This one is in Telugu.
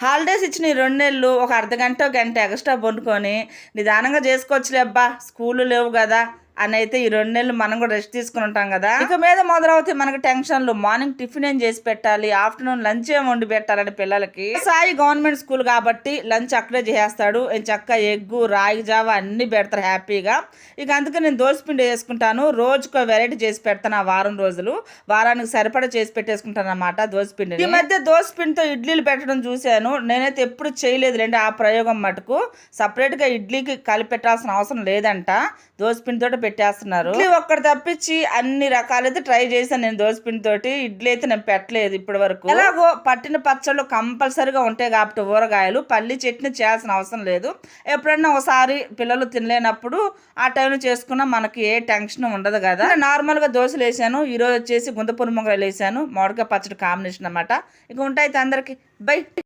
హాలిడేస్ ఇచ్చిన ఈ రెండు నెలలు ఒక అర్ధ గంట గంట ఎక్స్ట్రా పండుకొని నిదానంగా చేసుకోవచ్చులే అబ్బా. స్కూళ్ళు లేవు కదా. అని అయితే ఈ రెండు నెలలు మనం కూడా రెస్ట్ తీసుకుని ఉంటాం కదా. ఇక మీద మొదలవుతాయి మనకి టెన్షన్లు. మార్నింగ్ టిఫిన్ ఏం చేసి పెట్టాలి? ఆఫ్టర్నూన్ లంచ్ ఏం వండి పెట్టాలని పిల్లలకి. సాయి గవర్నమెంట్ స్కూల్ కాబట్టి లంచ్ అక్కడే చేసేస్తాడు. చక్క ఎగ్గు రాగి జావ అన్ని పెడతారు హ్యాపీగా. ఇక అందుకే నేను దోసపిండి వేసుకుంటాను. రోజుకో వెరైటీ చేసి పెడతాను ఆ వారం రోజులు. వారానికి సరిపడా చేసి పెట్టేసుకుంటాను అనమాట దోసపిండి ఈ మధ్య దోసపిండితో ఇడ్లీలు పెట్టడం చూశాను. నేనైతే ఎప్పుడు చేయలేదు లేండి ఆ ప్రయోగం మటుకు. సపరేట్గా ఇడ్లీకి కలిపి పెట్టాల్సిన అవసరం లేదంట. దోసపిండితో పెట్టేస్తున్నారు. ఇడ్లీ ఒక్కటి తప్పించి అన్ని రకాలైతే ట్రై చేశాను నేను దోసపిండి తోటి. ఇడ్లీ అయితే నేను పెట్టలేదు ఇప్పటి వరకు. ఎలాగో పట్టిన పచ్చళ్ళు కంపల్సరీగా ఉంటాయి కాబట్టి ఊరగాయలు పల్లి చట్నీ చేయాల్సిన అవసరం లేదు. ఎప్పుడన్నా ఒకసారి పిల్లలు తినలేనప్పుడు ఆ టైంలో చేసుకున్నా మనకి ఏ టెన్షన్ ఉండదు కదా. నార్మల్గా దోశలు వేసాను. ఈ రోజు వచ్చేసి గుంత పురుమొగలు వేసాను. మామిడికాయ పచ్చడి కాంబినేషన్ అన్నమాట. ఇక ఉంటాయి అందరికి. బై.